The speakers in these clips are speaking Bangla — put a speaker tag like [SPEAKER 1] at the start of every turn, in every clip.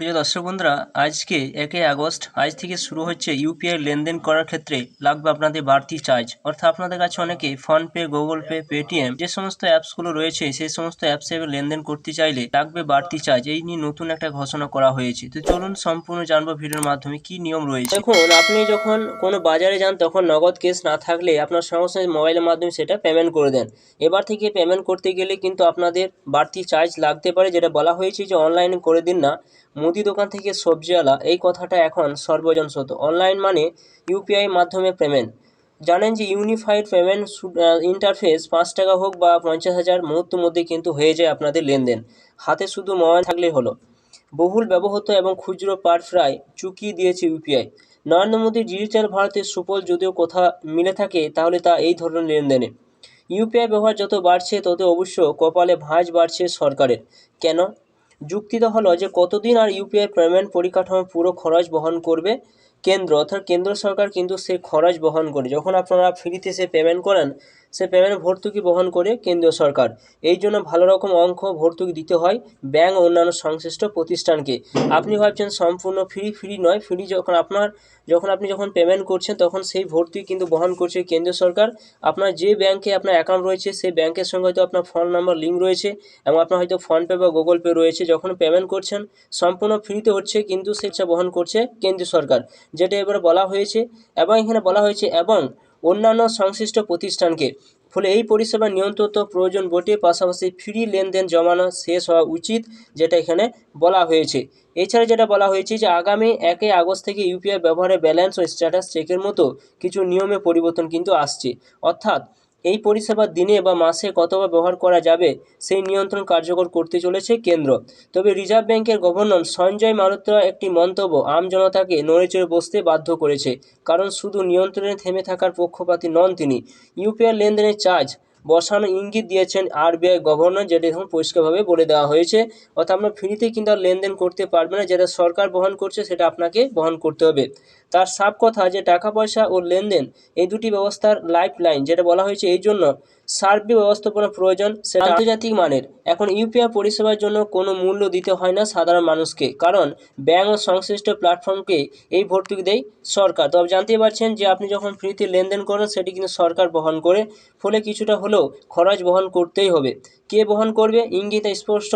[SPEAKER 1] প্রিয় দর্শক বন্ধুরা, আজকে একে আগস্ট, আজ থেকে শুরু হচ্ছে ইউপিআই লেনদেন করার ক্ষেত্রে লাগবে আপনাদের বাড়তি চার্জ অর্থাৎ আপনাদের কাছে অনেকে ফোনপে গুগল পে পেটিএম যে সমস্ত অ্যাপসগুলো রয়েছে, সেই সমস্ত অ্যাপসে লেনদেন করতে চাইলে লাগবে বাড়তি চার্জ এই নিয়ে নতুন একটা ঘোষণা করা হয়েছে। তো চলুন সম্পূর্ণ জানব ভিডিওর মাধ্যমে কি নিয়ম রয়েছে। দেখুন, আপনি যখন কোনো বাজারে যান, তখন নগদ কেস না থাকলে আপনার সঙ্গে সঙ্গে মোবাইলের মাধ্যমে সেটা পেমেন্ট করে দেন। এবার থেকে পেমেন্ট করতে গেলে কিন্তু আপনাদের বাড়তি চার্জ লাগতে পারে, যেটা বলা হয়েছে যে অনলাইনে করে দিন না। মুদি দোকান থেকে সবজিওয়ালা এই কথাটা এখন সর্বজনশত অনলাইন মানে ইউপিআই মাধ্যমে পেমেন্ট। জানেন যে ইউনিফাইড পেমেন্ট ইন্টারফেস পাঁচ টাকা হোক বা পঞ্চাশ হাজার মুহূর্তের মধ্যে কিন্তু হয়ে যায় আপনাদের লেনদেন। হাতে শুধু মোবাইল থাকলেই হলো। বহুল ব্যবহৃত এবং খুচরো পার ফ্রাই চুকিয়ে দিয়েছে ইউপিআই নরেন্দ্র মোদীর ডিজিটাল ভারতের সুফল যদিও কথা মিলে থাকে, তাহলে তা এই ধরনের লেনদেনে। ইউপিআই ব্যবহার যত বাড়ছে, তত অবশ্য কপালে ভাঁজ বাড়ছে সরকারের। কেন? যুক্তিটা হলো যে কতদিন আর ইউপিআই পেমেন্ট পরিকাঠামোর পুরো খরচ বহন করবে? কেন্দ্র, অর্থাৎ কেন্দ্র সরকার কিন্তু সেই খরচ বহন করে। যখন আপনারা ফ্রিতে সে পেমেন্ট করেন সে পেমেন্ট ভর্তুকি বহন করে কেন্দ্রীয় সরকার। এই জন্য ভালো রকম অঙ্ক ভর্তুকি দিতে হয় ব্যাংক অন্যান্য সংশ্লিষ্ট প্রতিষ্ঠানকে। আপনি ভাবছেন সম্পূর্ণ ফ্রি ফ্রি নয় ফ্রি যখন আপনার, যখন আপনি যখন পেমেন্ট করছেন তখন সেই ভর্তুকি কিন্তু বহন করছে কেন্দ্রীয় সরকার। আপনার যে ব্যাংকে আপনার অ্যাকাউন্ট রয়েছে সেই ব্যাংকের সঙ্গে হয়তো আপনার ফোন নাম্বার লিঙ্ক রয়েছে এবং আপনার হয়তো ফোনপে বা গুগল পে রয়েছে। যখন পেমেন্ট করছেন, সম্পূর্ণ ফ্রিতে হচ্ছে কিন্তু সেটা বহন করছে কেন্দ্রীয় সরকার। যেটা এবারে বলা হয়েছে এবং এখানে বলা হয়েছে এবং অন্যান্য সংশ্লিষ্ট প্রতিষ্ঠানকে। ফলে এই পরিষেবা নিয়ন্ত্রিত প্রয়োজন বটে, পাশাপাশি ফ্রি লেনদেন জমানো শেষ হওয়া উচিত, যেটা এখানে বলা হয়েছে। এছাড়া যেটা বলা হয়েছে যে, আগামী একই আগস্ট থেকে ইউপিআই ব্যবহারে ব্যালেন্স ও স্ট্যাটাস চেকের মতো কিছু নিয়মে পরিবর্তন কিন্তু আসছে। অর্থাৎ এই পরিষেবা দিনে বা মাসে কতবার ব্যবহার করা যাবে সেই নিয়ন্ত্রণ কার্যকর করতে চলেছে কেন্দ্র। তবে রিজার্ভ ব্যাংকের গভর্নর সঞ্জয় মালহোত্রা একটি মন্তব্য আম জনতাকে নড়েচড়ে বসতে বাধ্য করেছে। কারণ শুধু নিয়ন্ত্রণে থেমে থাকার পক্ষপাতী নন তিনি। ইউপিআই লেনদেনের চার্জ বসানো ইঙ্গিত দিয়েছেন আরবিআই গভর্নর, যেটা এখন পরিষ্কারভাবে বলে দেওয়া হয়েছে। অর্থাৎ আপনার ফ্রিতে কিন্তু আর লেনদেন করতে পারবে না, যেটা সরকার বহন করছে সেটা আপনাকে বহন করতে হবে। তার সাফ কথা যে টাকা পয়সা ও লেনদেন, এই দুটি ব্যবস্থার লাইফ লাইন যেটা বলা হয়েছে, এই জন্য সার্বিক ব্যবস্থাপনা প্রয়োজন সেটা আন্তর্জাতিক মানের। এখন ইউপিআই পরিষেবার জন্য কোনো মূল্য দিতে হয় না সাধারণ মানুষকে কারণ ব্যাংক ও সংশ্লিষ্ট প্ল্যাটফর্মকে এই ভর্তুকি দেয় সরকার। তবে জানতেই পারছেন যে আপনি যখন ফ্রিতে লেনদেন করেন সেটি কিন্তু সরকার বহন করে ফলে কিছুটা হলেও খরচ বহন করতেই হবে। কে বহন করবে? ইঙ্গিত স্পষ্ট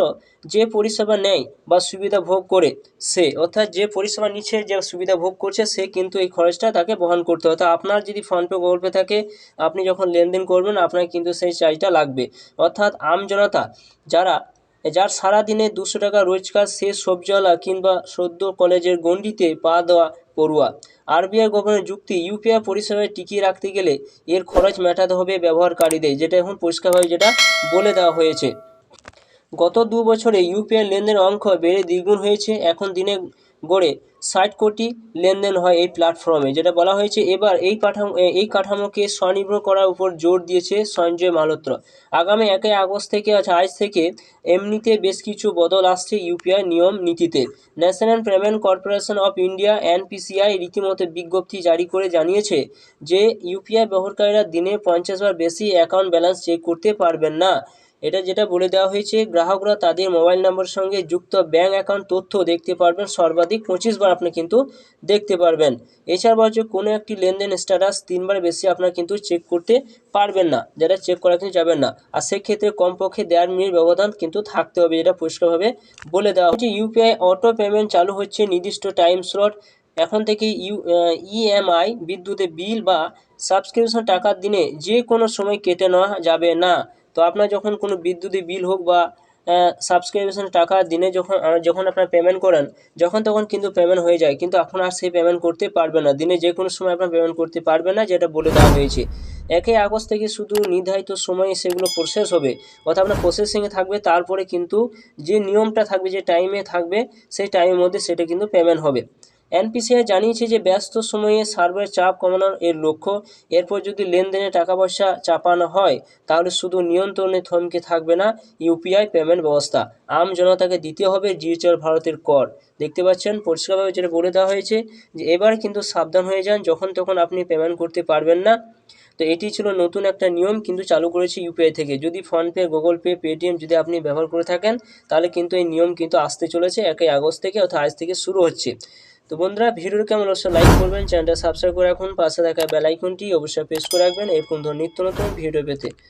[SPEAKER 1] যে পরিষেবা নেয় বা সুবিধা ভোগ করে সে। অর্থাৎ যে পরিষেবা নিচ্ছে যে সুবিধা ভোগ করছে সে কিন্তু এই খরচটা তাকে বহন করতে হবে। অর্থাৎ আপনার যদি ফোনপে গুগল পে থাকে আপনি যখন লেনদেন করবেন আপনার কিন্তু সেই চার্জটা লাগবে। অর্থাৎ আম জনতা, যারা, যার সারাদিনে দুশো টাকা রোজগার শেষ সবজিওয়ালা কিংবা সদ্য কলেজের গণ্ডিতে পা দেওয়া পড়ুয়া। আরবিআই গভর্নমেন্ট যুক্তি, ইউপিআই পরিষেবায় টিকিয়ে রাখতে গেলে এর খরচ মেটাতে হবে ব্যবহারকারীদের, যেটা এখন পরিষ্কারভাবে যেটা বলে দেওয়া হয়েছে। গত দু বছরে ইউপিআই লেনদেনের অঙ্ক বেড়ে দ্বিগুণ হয়েছে, এখন দিনে গড়ে ষাট কোটি লেনদেন হয় এই প্ল্যাটফর্মে যেটা বলা হয়েছে, এবার এই কাঠামো এই কাঠামোকে স্বনির্ভর করার উপর জোর দিয়েছে সঞ্জয় মালহোত্রা। আগামী একই আগস্ট থেকে আচ্ছা আজ থেকে এমনিতে বেশ কিছু বদল আসছে ইউপিআই নিয়ম নীতিতে। National Payment Corporation of India NPCI রীতিমতো বিজ্ঞপ্তি জারি করে জানিয়েছে যে ইউপিআই ব্যবহারকারীরা দিনে পঞ্চাশ বার বেশি অ্যাকাউন্ট ব্যালেন্স চেক করতে পারবেন না। এটা যেটা বলে দেওয়া হয়েছে, গ্রাহকরা তাদের মোবাইল নম্বরের সঙ্গে যুক্ত ব্যাঙ্ক অ্যাকাউন্ট তথ্য দেখতে পারবেন। সর্বাধিক পঁচিশ বার আপনি কিন্তু দেখতে পারবেন। এছাড়া বলছে কোনো একটি লেনদেন স্ট্যাটাস তিনবার বেশি আপনার কিন্তু চেক করতে পারবেন না যেটা চেক করা কিন্তু যাবেন না। আর সেক্ষেত্রে কমপক্ষে দেড় মিনিট ব্যবধান কিন্তু থাকতে হবে, যেটা পরিষ্কারভাবে বলে দেওয়া হচ্ছে। ইউপিআই অটো পেমেন্ট চালু হচ্ছে নির্দিষ্ট টাইম স্লট। এখন থেকে ইউ ইএমআই বিদ্যুতের বিল বা সাবস্ক্রিপশন টাকার দিনে যে কোনো সময় কেটে নেওয়া যাবে না। তো আপনার যখন কোনো বিদ্যুতের বিল হোক বা সাবস্ক্রিপশন টাকা দিনে যখন যখন আপনার পেমেন্ট করেন, যখন তখন কিন্তু পেমেন্ট হয়ে যায়। কিন্তু এখন আর সেই পেমেন্ট করতে পারবে না। দিনে যে কোনো সময় আপনার পেমেন্ট করতে পারবে না, যেটা বলে দেওয়া হয়েছে। একই আগস্ট থেকে শুধু নির্ধারিত সময়ে সেগুলো প্রসেস হবে। অর্থাৎ আপনার প্রসেসিংয়ে থাকবে, তারপরে কিন্তু যে নিয়মটা থাকবে, যে টাইমে থাকবে, সেই টাইমের মধ্যে সেটা কিন্তু পেমেন্ট হবে। এনপিসিআই জানিয়েছে যে ব্যস্ত সময়ে সার্ভার চাপ কমানোর এর লক্ষ্য। এরপর যদি লেনদেনে টাকা পয়সা চাপানো হয়, তাহলে শুধু নিয়ন্ত্রণে থমকে থাকবে না ইউপিআই পেমেন্ট ব্যবস্থা। আম জনতাকে দিতে হবে ডিজিটাল ভারতের কর। দেখতে পাচ্ছেন পরিষ্কারভাবে যেটা বলে দেওয়া হয়েছে যে এবার কিন্তু সাবধান হয়ে যান যখন তখন আপনি পেমেন্ট করতে পারবেন না। তো এটি ছিল নতুন একটা নিয়ম কিন্তু চালু করেছে ইউপিআই থেকে। যদি ফোনপে, গুগল পে, পেটিএম যদি আপনি ব্যবহার করে থাকেন, তাহলে কিন্তু এই নিয়ম কিন্তু আসতে চলেছে। একই আগস্ট থেকে অর্থাৎ আজ থেকে শুরু হচ্ছে। তো বন্ধুরা ভিডিওর কেমন অবশ্যই লাইক করবেন চ্যানেলটা সাবস্ক্রাইব করে রাখুন, পাশে থাকা বেল আইকনটি অবশ্যই প্রেস করে রাখবেন, এরকম ধরনের নিত্য নতুন ভিডিও পেতে।